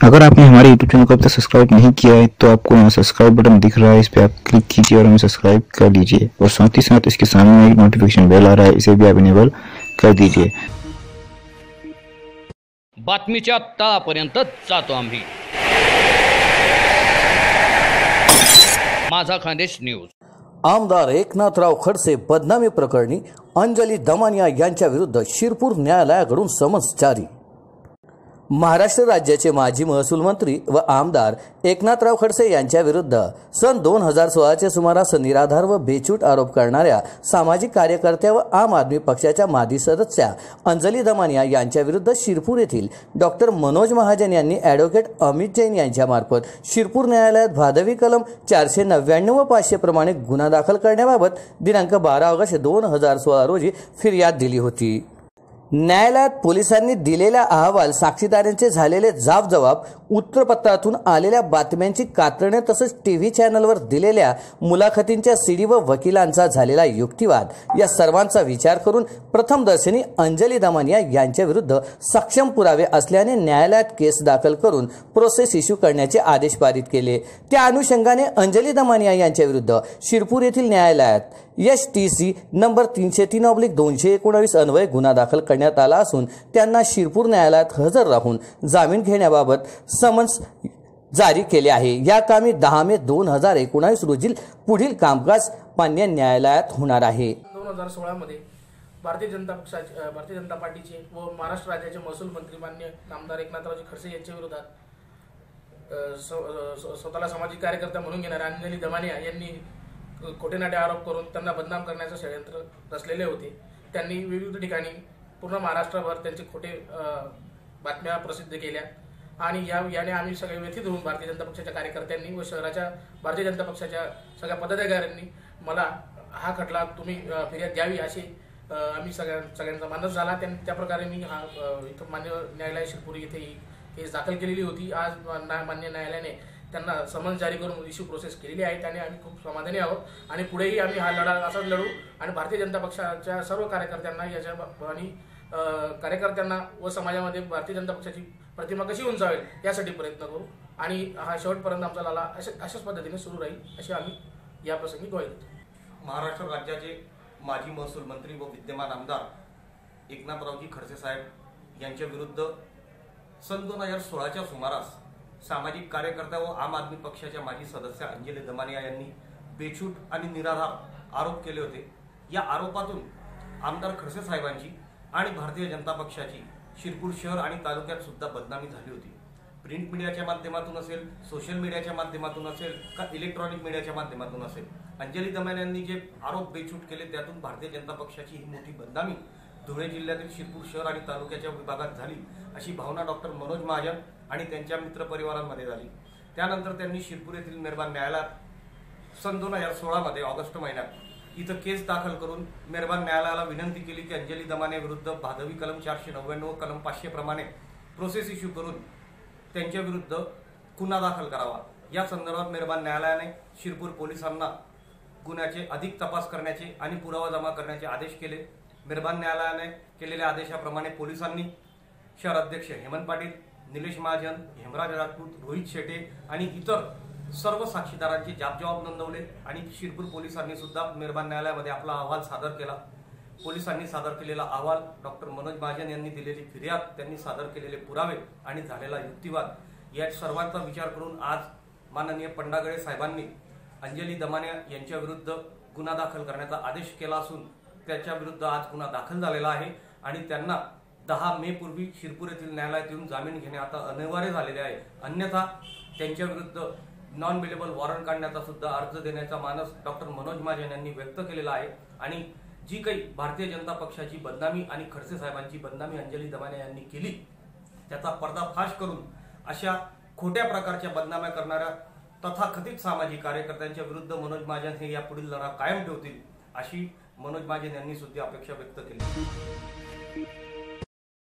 अगर आपने हमारे यूट्यूब चैनल को अब तक सब्सक्राइब नहीं किया है तो आपको यहाँ सब्सक्राइब बटन दिख रहा है इस पर आप क्लिक कीजिए और हमें सब्सक्राइब कर लीजिए। और साथ ही साथ इसके सामने एक नोटिफिकेशन बेल आ रहा है इसे भी आप इनेबल कर दीजिए। बातमीच्या तळापर्यंत जातो आम्ही। माझा खानदेश न्यूज़। आमदार एकनाथराव खडसे बदनामी प्रकरणी अंजली दमानिया यांच्या विरुद्ध शिरपूर न्यायालयाकडून समन्स जारी। महाराष्ट्र राज्याचे माजी महसूल मंत्री व आमदार एकनाथराव खडसे यांच्या विरुद्ध सन दोन हजार सोळाच्या सुमारास निराधार व बेचूट आरोप करणाऱ्या सामाजिक कार्यकर्त्या व आम आदमी पक्षाच्या माजी सदस्या अंजली दमानिया यांच्याविरुद्ध शिरपूर येथील डॉक्टर मनोज महाजन यांनी ॲडव्होकेट अमित जैन यांच्यामार्फत शिरपूर न्यायालयात भादवी कलम चारशे नव्याण्णव व पाचशे प्रमाणे गुन्हा दाखल करण्याबाबत दिनांक बारा ऑगस्ट दोन हजार सोळा रोजी फिर्याद दिली होती. न्यायालयात पोलिसांनी दिलेला अहवाल साक्षीदारांचे झालेले जाब उत्तरपत्रातून आलेल्या बातम्यांची कात्रणे तसंच टी व्ही चॅनलवर दिलेल्या मुलाखतींच्या सीडी व वकिलांचा झालेला युक्तिवाद या सर्वांचा विचार करून प्रथमदर्शनी अंजली दमानिया यांच्या विरुद्ध सक्षम पुरावे असल्याने न्यायालयात केस दाखल करून प्रोसेस इश्यू करण्याचे आदेश पारित केले. त्या अनुषंगाने अंजली दमानिया यांच्या विरुद्ध शिरपूर येथील न्यायालयात एस टी सी नंबर तीनशे तीन ऑब्लिक दोनशे एकोणावीस अन्वये गुन्हा दाखल करण्यात आला असून त्यांना शिरपूर न्यायालयात हजर राहून जामीन घेण्याबाबत समन्स जारी केले आहे. या कामी दहा मे दोन हजार एकोणावीस रोजी पुढील कामकाज मान्य न्यायालयात होणार आहे. दोन हजार सोळामध्ये भारतीय जनता पक्षाचे भारतीय जनता पार्टीचे व महाराष्ट्र राज्याचे महसूल मंत्री मान्य नामदार एकनाथरावजी खडसे यांच्या विरोधात स्वतःला सामाजिक कार्यकर्ता म्हणून घेणाऱ्या अंजली दमानिया यांनी खोटेनाटे आरोप करून त्यांना बदनाम करण्याचं षडयंत्र रचलेले होते. त्यांनी विविध ठिकाणी पूर्ण महाराष्ट्रभर त्यांचे खोटे बातम्या प्रसिद्ध केल्या. आणि या याने आम्ही सगळे व्यथित होऊन भारतीय जनता पक्षाच्या कार्यकर्त्यांनी व शहराच्या भारतीय जनता पक्षाच्या सगळ्या पदाधिकाऱ्यांनी मला हा खटला तुम्ही फिर्याद द्यावी अशी आम्ही सगळ्या सगळ्यांचा मानस झाला. त्या त्याप्रकारे मी हा इथं मान्य न्यायालय शिरपुरी इथे ही केस दाखल केलेली होती. आज ना- मान्य न्यायालयाने त्यांना समन्स जारी करून इश्यू प्रोसेस केलेली आहे. त्याने आम्ही खूप समाधानी आहोत. आणि पुढेही आम्ही हा लढा असाच लढू. आणि भारतीय जनता पक्षाच्या सर्व कार्यकर्त्यांना याच्या आणि कार्यकर्त्यांना व समाजामध्ये भारतीय जनता पक्षाची प्रतिमा कशी उंचावेल यासाठी प्रयत्न करू. आणि हा शेवटपर्यंत आमचा लढा अशा अशाच पद्धतीने सुरू राहील अशी आम्ही या प्रसंगी ग्वाही देतो. महाराष्ट्र राज्याचे माजी महसूल मंत्री व विद्यमान आमदार एकनाथरावजी खडसे साहेब यांच्या विरुद्ध सन दोन हजार सोळाच्या सुमारास सामाजिक कार्यकर्त्या व आम आदमी पक्षाच्या माजी सदस्य अंजली दमानिया यांनी बेछूट आणि निराधार आरोप केले होते. या आरोपातून आमदार खडसे साहेबांची आणि भारतीय जनता पक्षाची शिरपूर शहर आणि तालुक्यात सुद्धा बदनामी झाली होती. प्रिंट मीडियाच्या माध्यमातून असेल सोशल मीडियाच्या माध्यमातून असेल का इलेक्ट्रॉनिक मीडियाच्या माध्यमातून असेल अंजली दमान यांनी जे आरोप बेछूट केले त्यातून भारतीय जनता पक्षाची ही मोठी बदनामी धुळे जिल्ह्यातील शिरपूर शहर आणि तालुक्याच्या विभागात झाली अशी भावना डॉक्टर मनोज महाजन आणि त्यांच्या मित्रपरिवारांमध्ये झाली. त्यानंतर त्यांनी शिरपूर येथील मेहरबान न्यायालयात सन दोन हजार सोळामध्ये ऑगस्ट महिन्यात इथं केस दाखल करून मेहरबान न्यायालयाला विनंती केली की अंजली दमाने विरुद्ध भादवी कलम चारशे नव्याण्णव कलम पाचशे प्रमाणे प्रोसेस इश्यू करून त्यांच्या विरुद्ध गुन्हा दाखल करावा. या संदर्भात मेहरबान न्यायालयाने शिरपूर पोलिसांना गुन्ह्याचे अधिक तपास करण्याचे आणि पुरावा जमा करण्याचे आदेश केले. मेहरबान न्यायालयाने केलेल्या आदेशाप्रमाणे पोलिसांनी शहर अध्यक्ष हेमंत पाटील निलेश महाजन हेमराज राजपूत रोहित शेटे आणि इतर सर्व साक्षीदारांचे जाबजवाब नोंदवले आणि शिरपूर पोलिसांनी सुद्धा मेहरबान न्यायालयामध्ये आपला अहवाल सादर केला. पोलिसांनी सादर केलेला अहवाल डॉक्टर मनोज महाजन यांनी दिलेली फिर्याद त्यांनी सादर केलेले पुरावे आणि झालेला युक्तिवाद या सर्वांचा विचार करून आज माननीय पंडागळे साहेबांनी अंजली दमाने यांच्याविरुद्ध गुन्हा दाखल करण्याचा आदेश केला असून त्याच्या विरुद्ध आज गुन्हा दाखल झालेला आहे आणि त्यांना दहा मे पूर्वी शिरपूर येथील न्यायालयात येऊन जामीन घेणे आता अनिवार्य झालेले आहे. अन्यथा त्यांच्या विरुद्ध नॉन बेलेबल वॉरंट काढण्याचा सुद्धा अर्ज देण्याचा मानस डॉक्टर मनोज महाजन यांनी व्यक्त केलेला आहे. आणि जी काही भारतीय जनता पक्षाची बदनामी आणि खडसे साहेबांची बदनामी अंजली दमाने यांनी केली त्याचा पर्दाफाश करून अशा खोट्या प्रकारच्या बदनाम्या करणाऱ्या तथाकथित सामाजिक कार्यकर्त्यांच्या विरुद्ध मनोज महाजन हे यापुढील लढा कायम ठेवतील अशी मनोज महाजन यांनी सुद्धा अपेक्षा व्यक्त केली.